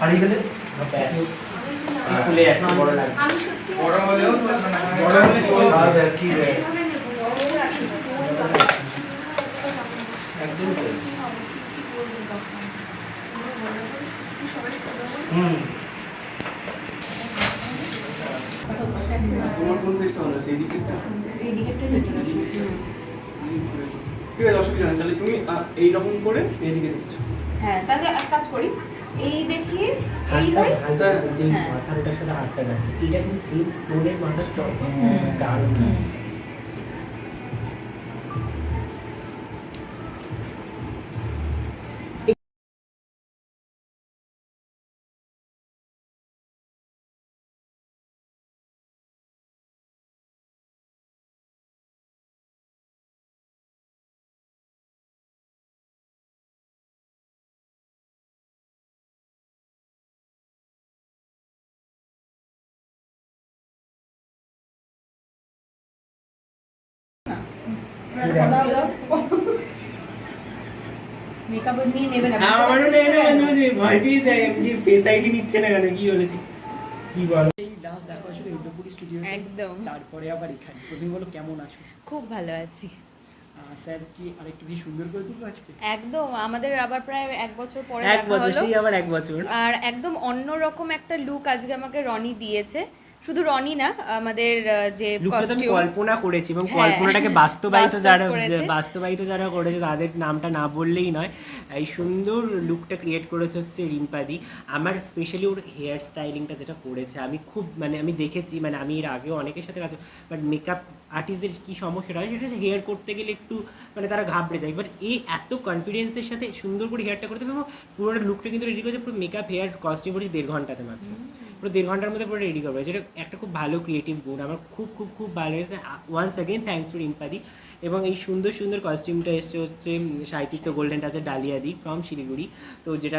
হারিয়ে গেলে বড় হলেও বড় হলে চলবে। কি ব্যাগ? এভাবে নেব। ওদের আর কি বলব? একদম তাই। কি হবে? কি কি বলব তখন? আমরা বলার পরে কি সবাই ছিল বলে? হুম তোমার কোন পেজটা ভালো আছে এই দিকেরটা এই দিকেরটা নিতে হবে। ঠিক আছে অসুবিধা নেই তাহলে তুমি এইরকম করে এইদিকে দিচ্ছ। হ্যাঁ তাহলে এক কাজ করি। এই দেখিয়ে এই হয়? হ্যাঁ। সাথে হাতটা যাচ্ছে এটা যদি সিল্ক স্টোনের মাথার চপ দারুণ। হুম। নিয়ে নেবে না আমারও নেই না মাঝে মাঝে ভয় পেয়ে যায় যে ফেস আইডি নিচ্ছে না কেন কি বলেছি? কি বল? এই ডান্স দেখা হয়েছিল ইন্দ্রপুরি স্টুডিও একদম। তারপরে আবার এখানে। প্রথমে বলো কেমন আছো? খুব ভালো আছি। স্যার কি আরেকটু বেশি সুন্দর করে তুলবো আজকে? একদম আমাদের আবার প্রায় এক বছর পরে এক বছর সেই আবার এক বছর। আর একদম অন্যরকম একটা লুক আজকে আমাকে রনি দিয়েছে। শুধু রনি না আমাদের যে কস্টিউম কল্পনা করেছি এবং হ্যাঁ, কল্পনাটাকে বাস্তবায়িত যারা। বাস্তবায়িত যারা করেছে তাদের নামটা না বললেই নয়। এই সুন্দর লুকটা ক্রিয়েট করেছে হচ্ছে রিম্পাদি। আমার স্পেশালি ওর হেয়ার স্টাইলিংটা যেটা করেছে আমি খুব মানে আমি দেখেছি মানে আমি এর আগেও অনেকের সাথে কাজ বাট মেকআপ আর্টিস্টদের কী সমস্যাটা হয় সেটা হচ্ছে হেয়ার করতে গেলে একটু মানে তারা ঘাবড়ে যায়। বাট এই এত কনফিডেন্সের সাথে সুন্দর করে হেয়ারটা করতে হবে এবং পুরোটা লুকটা কিন্তু রেডি করেছে পুরো মেকআপ হেয়ার কস্টিউম করেছে দেড় ঘন্টাতে মাত্র। পুরো দেড় ঘণ্টার মধ্যে পুরো রেডি করবে। যেটা একটা খুব ভালো ক্রিয়েটিভ গুণ। আমার খুব খুব খুব ভালো লেগেছে। ওয়ান্স অ্যাগেন থ্যাংকস টু রিম্পাদি এবং এই সুন্দর সুন্দর কস্টিউমটা এসছে হচ্ছে উম, সাহিত্য গোল্ডেন টাচের ডালিয়াদি ফ্রম শিলিগুড়ি। তো যেটা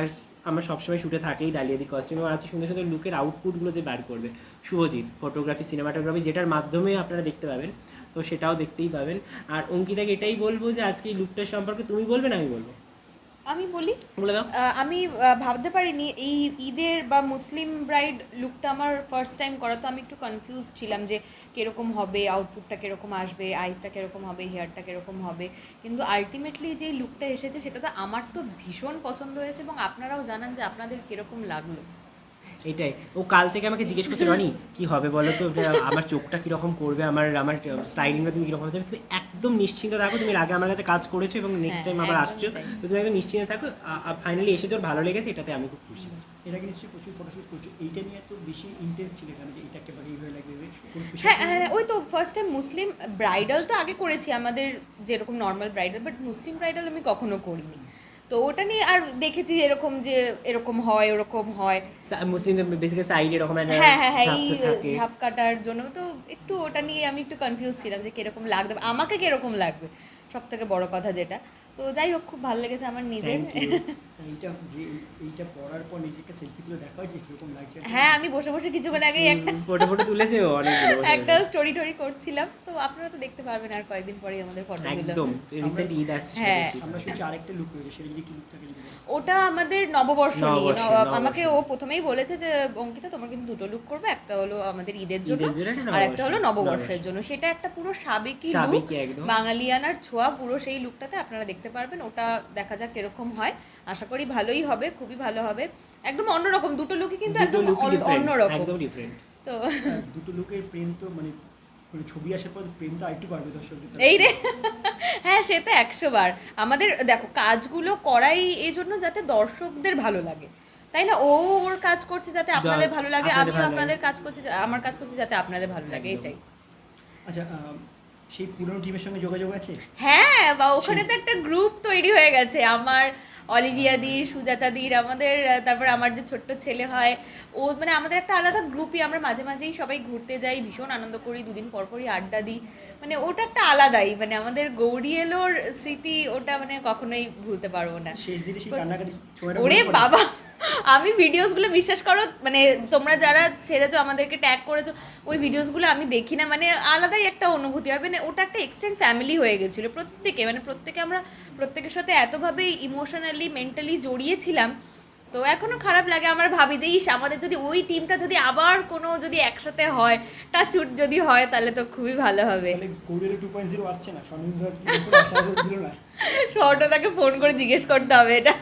আমার সবসময় শুটে থাকেই ডালিয়াদি কস্টিউম এবং আছে সুন্দর সুন্দর লুকের আউটপুটগুলো যে বার করবে। শুভজিৎ ফটোগ্রাফি সিনেমাটোগ্রাফি যেটার মাধ্যমে আপনারা দেখতে পাবেন তো সেটাও দেখতেই পাবেন। আর অঙ্কিতাকে এটাই বলব যে আজকে এই লুকটার সম্পর্কে তুমি বলবে না আমি বলব? আমি বলি বলে দাও। আমি ভাবতে পারিনি এই ঈদের বা মুসলিম ব্রাইড লুকটা আমার ফার্স্ট টাইম করা তো আমি একটু কনফিউজ ছিলাম যে কীরকম হবে আউটপুটটা কীরকম আসবে আইসটা কীরকম হবে হেয়ারটা কীরকম হবে। কিন্তু আলটিমেটলি যে লুকটা এসেছে সেটা তো আমার তো ভীষণ পছন্দ হয়েছে এবং আপনারাও জানান যে আপনাদের কীরকম লাগল। এটাই। ও কাল থেকে আমাকে জিজ্ঞেস করছে রনি কি হবে বলো তো? আমার চোখটা কীরকম করবে? আমার আমার স্টাইলিংটা তুমি কীরকম হবে? তুমি একদম নিশ্চিন্ত থাকো তুমি আগে আমার কাছে কাজ করেছ এবং নেক্সট টাইম হ্যাঁ, আবার আসছো। তো তুমি একদম নিশ্চিন্ত থাকো। ফাইনালি এসে তোর ভালো লেগেছে এটাতে আমি খুব খুশি। এর আগে নিশ্চয়ই প্রচুর ফটোশুট করছ। এইটা নিয়ে তো বেশি ইন্টেন্স ছিল কেন যে এটা একেবারে এইভাবে লাগবে? হ্যাঁ হ্যাঁ ওই তো ফার্স্ট টাইম মুসলিম ব্রাইডাল তো আগে করেছি। আমাদের যেরকম normal bridal but Muslim bridal আমি কখনো করিনি। তো ওটা নিয়ে আর দেখেছি এরকম যে এরকম হয় ওরকম হয়। মুসলিমদের বেসিক্যালি সাইড এরকম হ্যাঁ হ্যাঁ হ্যাঁ এই ঝাপ কাটার জন্য। তো একটু ওটা নিয়ে আমি একটু কনফিউজ ছিলাম যে কীরকম লাগবে আমাকে কীরকম লাগবে? সব থেকে বড় কথা যেটা। তো যাই হোক খুব ভালো লেগেছে আমার নিজের। এইটা এইটা পড়ার পর নিজেকে সেলফি তুলে দেখা যে কীরকম লাগছে? হ্যাঁ আমি বসে বসে কিছুক্ষণ আগে একটা ফটো ফটো তুলেছে একটা স্টোরি টোরি করছিলাম। তো আপনারা তো দেখতে পারবেন আর কয়েকদিন পরেই আমাদের ফটোগুলো একদম রিসেন্ট ঈদ আসছে হ্যাঁ। আমরা শুনছি আরেকটা লুক রয়েছে সেটা যদি কি লুকটাকে ওটা আমাদের নববর্ষ নিয়ে আমাকে ও প্রথমেই বলেছে যে অঙ্কিতা তোমার কিন্তু দুটো লুক করবে একটা হলো আমাদের ঈদের জন্য আর একটা হলো নববর্ষের। নববর্ষের জন্য। সেটা একটা পুরো সাবেকি লুক বাঙালিয়ানার ছোঁয়া পুরো সেই লুকটাতে আপনারা দেখতে পারবেন ওটা দেখা যাক কীরকম হয়। আশা করি ভালোই হবে খুবই ভালো হবে। একদম অন্যরকম দুটো লুকই কিন্তু একদম অন্যরকম। একদম ডিফারেন্ট তো দুটো লুকের প্রেম তো মানে মানে ছবি আসার পর প্রেম তো আরেকটু বাড়বে দর্শকদের। এই রে হ্যাঁ সে তো একশো বার। আমাদের দেখো কাজগুলো করাই এই জন্য যাতে দর্শকদের ভালো লাগে। তাই না? ও ওর কাজ করছে যাতে আপনাদের ভালো লাগে আমিও আপনাদের কাজ করছি আমার কাজ করছি যাতে আপনাদের ভালো লাগে এটাই। আচ্ছা সেই পুরনো টিমের সঙ্গে যোগাযোগ আছে? হ্যাঁ বা ওখানে তো একটা গ্রুপ তৈরি হয়ে গেছে। আমার অলিভিয়া দির সুজাতা দির আমাদের তারপর আমার যে ছোট্ট ছেলে হয় ও মানে আমাদের একটা আলাদা গ্রুপই আমরা মাঝে মাঝেই সবাই ঘুরতে যাই ভীষণ আনন্দ করি দুদিন পর পরই আড্ডা দিই। মানে ওটা একটা আলাদাই মানে আমাদের গৌরী এলোর স্মৃতি ওটা মানে কখনোই ভুলতে পারব না। শেষ দিনে সেই কান্নাকাটি ওরে বাবা! আমি ভিডিওসগুলো বিশ্বাস করো মানে তোমরা যারা ছেড়েছো, আমাদেরকে ট্যাগ করেছ, ওই ভিডিওসগুলো আমি দেখি না। মানে আলাদাই একটা অনুভূতি হয়। মানে ওটা একটা এক্সটেন্ড ফ্যামিলি হয়ে গেছিল প্রত্যেকে। মানে প্রত্যেকে আমরা, প্রত্যেকের সাথে এতভাবে ইমোশনালি মেন্টালি জড়িয়েছিলাম। তো এখনও খারাপ লাগে। আমার ভাবি যে, ইস, আমাদের যদি ওই টিমটা যদি আবার কোনো যদি একসাথে হয় টাচুট যদি হয়, তাহলে তো খুবই ভালো হবে। আসছে না? না স্বর্ণদাকে ফোন করে জিজ্ঞেস করতে হবে এটা।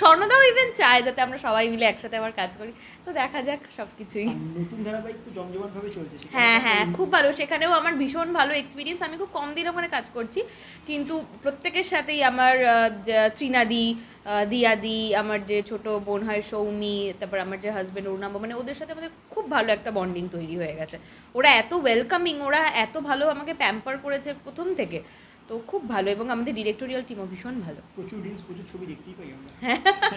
স্বর্ণদাও ইভেন চায় যাতে আমরা সবাই মিলে একসাথে আবার কাজ করি। তো দেখা যাক সব কিছুই। নতুন ধারাবাহিক তো জমজমাটভাবে চলছে হ্যাঁ হ্যাঁ খুব ভালো। সেখানেও আমার ভীষণ ভালো এক্সপিরিয়েন্স আমি খুব কম দিন ওখানে কাজ করছি। কিন্তু প্রত্যেকের সাথেই আমার ত্রিনাদি দিয়াদি আমার যে ছোট বোন হয় সৌমি তারপর আমার যে হাজব্যান্ড অরুণাম্ব মানে ওদের সাথে আমাদের খুব ভালো একটা বন্ডিং তৈরি হয়ে গেছে। ওরা এত ওয়েলকামিং ওরা এত ভালো আমাকে প্যাম্পার করেছে প্রথম থেকে। তো খুব ভালো এবং আমাদের ডিরেক্টোরিয়াল টিমও ভীষণ ভালো। প্রচুর রিলস প্রচুর ছবি দেখতেই পাই আমরা।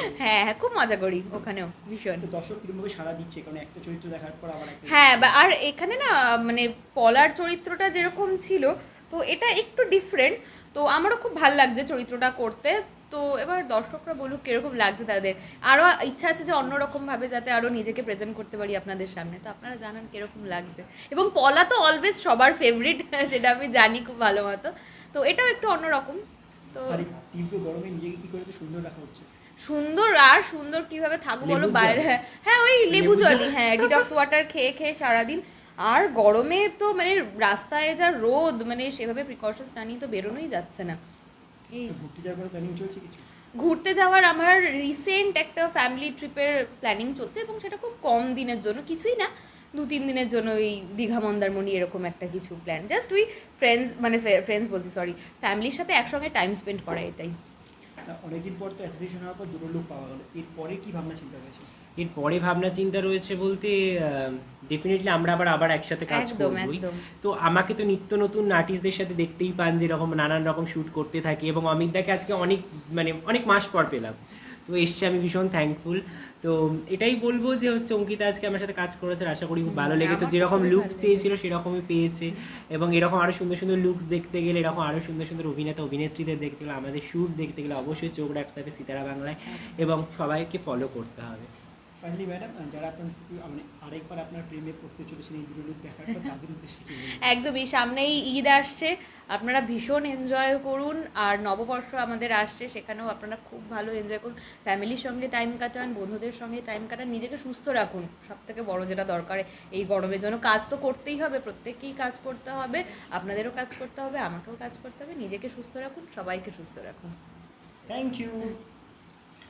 করে। হ্যাঁ হ্যাঁ খুব মজা করি ওখানেও ভীষণ। তো দর্শক কিরকমভাবে সারা দিচ্ছে? কারণ একটা চরিত্র দেখার পর আবার একটা হ্যাঁ বা- আর এখানে না মানে পলার চরিত্রটা যেরকম ছিল তো এটা একটু ডিফারেন্ট তো আমারও খুব ভালো লাগছে চরিত্রটা করতে। তো এবার দর্শকরা বলুক কীরকম লাগছে তাদের। আরও ইচ্ছা আছে যে অন্যরকমভাবে যাতে আরও নিজেকে প্রেজেন্ট করতে পারি আপনাদের সামনে। তো আপনারা জানান কীরকম লাগছে। এবং পলা তো অলওয়েজ সবার ফেভারিট সেটা আমি জানি খুব ভালো মতো। তো এটাও একটু অন্যরকম তো তীব্র গরমে নিজেকে কি করে সুন্দর রাখা হচ্ছে? সুন্দর আর সুন্দর কীভাবে থাকব বলো? বাইরে হ্যাঁ ওই লেবু জলই হ্যাঁ ডিটক্স ওয়াটার খেয়ে খেয়ে সারাদিন। আর গরমে তো মানে রাস্তায় যা রোদ মানে সেভাবে প্রিকশনস না নিয়ে তো বেরোনোই যাচ্ছে না। এই ঘুরতে যাওয়ার প্ল্যানিং চলছে কিছু? ঘুরতে যাওয়ার আমার রিসেন্ট একটা ফ্যামিলি ট্রিপের প্ল্যানিং চলছে এবং সেটা খুব কম দিনের জন্য কিছুই না। দু তিন দিনের জন্য ওই দীঘা মন্দারমণি এরকম একটা কিছু প্ল্যান জাস্ট উই ফ্রেন্ডস মানে ফ্রেন্ডস বলছি সরি ফ্যামিলির সাথে একসঙ্গে টাইম স্পেন্ড করা এটাই। অনেকদিন পর তো অ্যাসোসিয়েশন হওয়ার পর দুটো লোক পাওয়া গেল। এরপরে কি ভাবনা চিন্তা রয়েছে? এরপরে ভাবনা চিন্তা রয়েছে বলতে ডেফিনেটলি আমরা আবার আবার একসাথে কাজ করবই। তো আমাকে তো নিত্য নতুন আর্টিস্টদের সাথে দেখতেই পান যেরকম নানান রকম শ্যুট করতে থাকি এবং অমিতদাকে আজকে অনেক মানে অনেক মাস পর পেলাম। তো এসছে আমি ভীষণ থ্যাঙ্কফুল তো এটাই বলব যে হচ্ছে অঙ্কিতা আজকে আমার সাথে কাজ করেছে আশা করি খুব ভালো লেগেছে। যেরকম লুকস চেয়েছিল সেরকমই পেয়েছে। এবং এরকম আরও সুন্দর সুন্দর লুকস দেখতে গেলে এরকম আরও সুন্দর সুন্দর অভিনেতা অভিনেত্রীদের দেখতে গেলে আমাদের শ্যুট দেখতে গেলে অবশ্যই চোখ রাখতে হবে সিতারা বাংলায়। এবং সবাইকে ফলো করতে হবে। ফাইনালি ম্যাডাম যারা আপনার মানে আরেকবার আপনার প্রেমে পড়তে চলেছেন এই দুটো লোক দেখার পর তাদের উদ্দেশ্যে একদমই সামনেই ঈদ আসছে আপনারা ভীষণ এনজয় করুন আর নববর্ষ আমাদের আসছে সেখানেও আপনারা খুব ভালো এনজয় করুন। ফ্যামিলির সঙ্গে টাইম কাটান বন্ধুদের সঙ্গে টাইম কাটান নিজেকে সুস্থ রাখুন। সব থেকে বড় যেটা দরকার এই গরমের জন্য কাজ তো করতেই হবে প্রত্যেককেই কাজ করতে হবে আপনাদেরও কাজ করতে হবে আমাকেও কাজ করতে হবে নিজেকে সুস্থ রাখুন সবাইকে সুস্থ রাখুন। Thank you